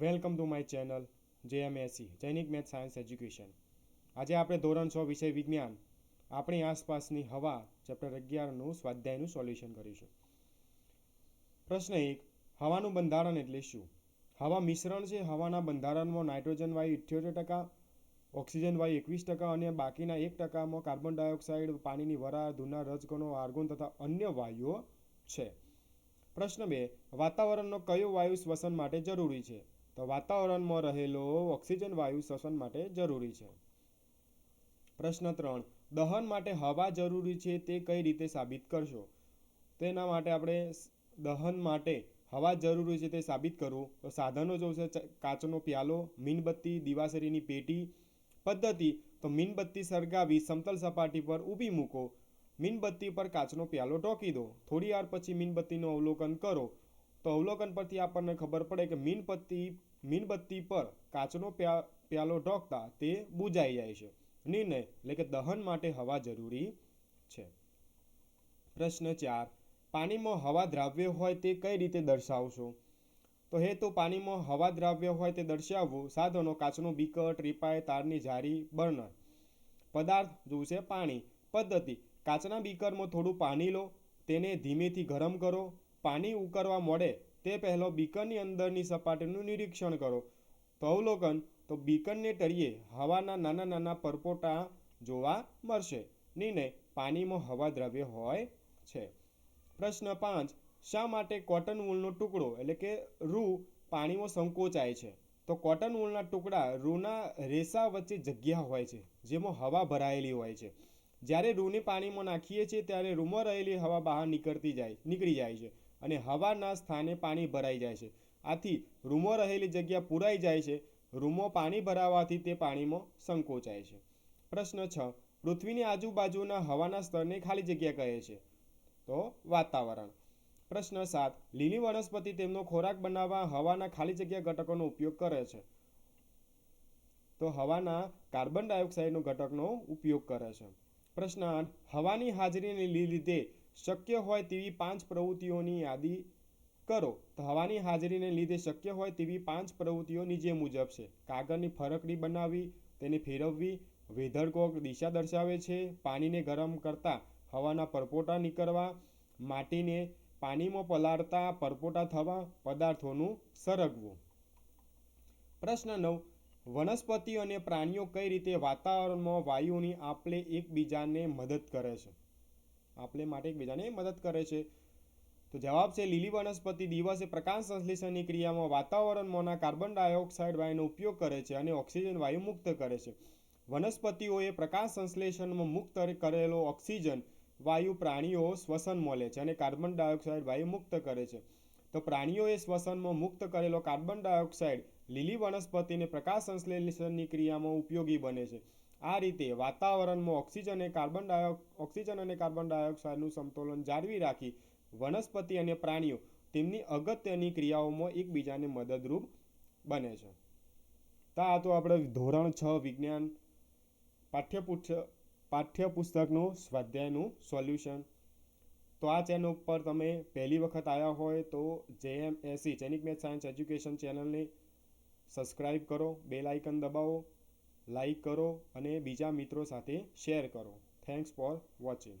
Welcome to my channel JMSC, Jainik math science education. આજે આપણે ધોરણ છ વિષય વિજ્ઞાન, આપણી આસપાસની હવા, ચેપ્ટર અગિયારનું સ્વાધ્યાયનું સોલ્યુશન કરીશું. પ્રશ્ન એક, હવાનું બંધારણ એટલે શું? હવા મિશ્રણ છે, હવાના બંધારણમાં નાઇટ્રોજન વાયુ ઇઠ્યોતેર ટકા, ઓક્સિજન વાયુ એકવીસ ટકા અને બાકીના એક ટકામાં કાર્બન ડાયોક્સાઇડ, પાણીની વરાળ ધૂના રજકણો, આર્ગોન તથા અન્ય વાયુઓ છે. પ્રશ્ન બે, વાતાવરણનો કયો વાયુ શ્વસન માટે જરૂરી છે? તો વાતાવરણમાં રહેલો ઓક્સિજન વાયુ શ્વસન માટે જરૂરી છે. પ્રશ્ન ત્રણ, દહન માટે હવા જરૂરી છે તે કઈ રીતે સાબિત કરશો? તેના માટે આપણે દહન માટે હવા જરૂરી છે તે સાબિત કરવું. તો સાધનો જોશે કાચનો પ્યાલો, મીણબત્તી, દિવાસરીની પેટી પદ્ધતિ, તો મીણબત્તી સળગાવી સમતલ સપાટી પર ઊભી મૂકો. મીણબત્તી પર કાચનો પ્યાલો ટોકી દો. થોડી વાર પછી મીણબત્તીનું અવલોકન કરો. તો અવલોકન પરથી આપણને ખબર પડે કે મીણબત્તી મીણબત્તી પર કાચનો પ્યાલો ઢોકતા તે બુજાઈ જાય છે. નિર્ણય એટલે કે દહન માટે હવા જરૂરી છે. પ્રશ્ન ચાર, પાણીમાં હવા દ્રાવ્ય હોય તે કઈ રીતે દર્શાવશો? તો હે તો પાણીમાં હવા દ્રાવ્ય હોય તે દર્શાવવું સાધનો, કાચનું બીકર ટ્રીપાય તારની જારી, બર્નર. પદાર્થ જોશે પાણી. પદ્ધતિ, કાચના બીકરમાં થોડું પાણી લો, તેને ધીમેથી ગરમ કરો. પાણી ઉકળવા મળે તે પહેલો બીકરની અંદરની સપાટીનું નિરીક્ષણ કરો. અવલોકન, તો બીકરને તળિયે હવાના નાના નાના પરપોટા જોવા મળશે. નિર્ણય, પાણીમાં હવા દ્રવ્ય હોય છે. પ્રશ્ન પાંચ, શા માટે કોટન વૂલનો ટુકડો, એટલે કે રૂ, પાણીમાં સંકોચાય છે? તો કોટન વૂલના ટુકડા રૂના રેસા વચ્ચે જગ્યા હોય છે, જેમાં હવા ભરાયેલી હોય છે. જ્યારે રૂને પાણીમાં નાખીએ છીએ, ત્યારે રૂમાં રહેલી હવા બહાર નીકળતી જાય, નીકળી જાય છે. અને હવાના સ્થાને પાણી ભરાઈ જાય છે. આથી રૂમો રહેલી જગ્યા પૂરાઈ જાય છે. રૂમો પાણી ભરાવાથી તે પાણીમાં સંકોચાય છે. પ્રશ્ન છ. પૃથ્વીની આજુબાજુના હવાના સ્તરને ખાલી જગ્યા કહે છે. તો વાતાવરણ. પ્રશ્ન સાત. લીલી વનસ્પતિ તેમનો ખોરાક બનાવવા હવાના ખાલી જગ્યા ઘટકોનો ઉપયોગ કરે છે. તો હવાના કાર્બન ડાયોક્સાઇડનો ઘટકનો ઉપયોગ કરે છે. પ્રશ્ન આઠ. હવાની હાજરીને લીધે શક્ય હોય તેવી પાંચ પ્રવૃત્તિઓની યાદી કરો. તો હવાની હાજરીને લીધે શક્ય હોય તેવી પાંચ પ્રવૃત્તિઓ નીચે મુજબ છે. કાગળની ફરકડી બનાવવી, તેને ફેરવવી, વેધરકોક દિશા દર્શાવે છે, પાણીને ગરમ કરતા હવાના પરપોટા નીકળવા, માટીને પાણીમાં પલાળતા પરપોટા થવા, પદાર્થોનું સરગવું. પ્રશ્ન નવ. વનસ્પતિઓ અને પ્રાણીઓ કઈ રીતે વાતાવરણમાં વાયુની આપલે એકબીજાને મદદ કરે છે? આપલે માટે એકબીજાને મદદ કરે છે. તો જવાબ છે, લીલી વનસ્પતિ દિવસે પ્રકાશ સંશ્લેષણની ક્રિયામાં વાતાવરણમાંના કાર્બન ડાયોક્સાઇડ વાયુનો ઉપયોગ કરે છે અને ઓક્સિજન વાયુ મુક્ત કરે છે. વનસ્પતિઓએ પ્રકાશ સંશ્લેષણમાં મુક્ત કરેલો ઓક્સિજન વાયુ પ્રાણીઓ શ્વસનમાં લે છે અને કાર્બન ડાયોક્સાઇડ વાયુ મુક્ત કરે છે. તો પ્રાણીઓએ શ્વસનમાં મુક્ત કરેલો કાર્બન ડાયોક્સાઇડ લીલી વનસ્પતિને પ્રકાશ સંશ્લેષણની ક્રિયામાં ઉપયોગી બને છે. આ રીતે વાતાવરણમાં ઓક્સિજન અને કાર્બન ડાયો, ઓક્સિજન અને કાર્બન ડાયોક્સાઇડનું સંતુલન જાળવી રાખી વનસ્પતિ અને પ્રાણીઓ તેમની અગત્યની ક્રિયાઓમાં એકબીજાને મદદરૂપ બને છે. તો આ તો આપણે ધોરણ છ વિજ્ઞાન પાઠ્યપુસ્તક પાઠ્યપુસ્તકનું સ્વાધ્યાયનું સોલ્યુશન. તો આ ચેનલ ઉપર તમે પહેલી વખત આવ્યા હોય તો JMSC, Jainik math science education ચેનલને સબસ્ક્રાઈબ કરો, બેલ આઇકન દબાવો લાઈક કરો અને બીજા મિત્રો સાથે શેર કરો. Thanks for watching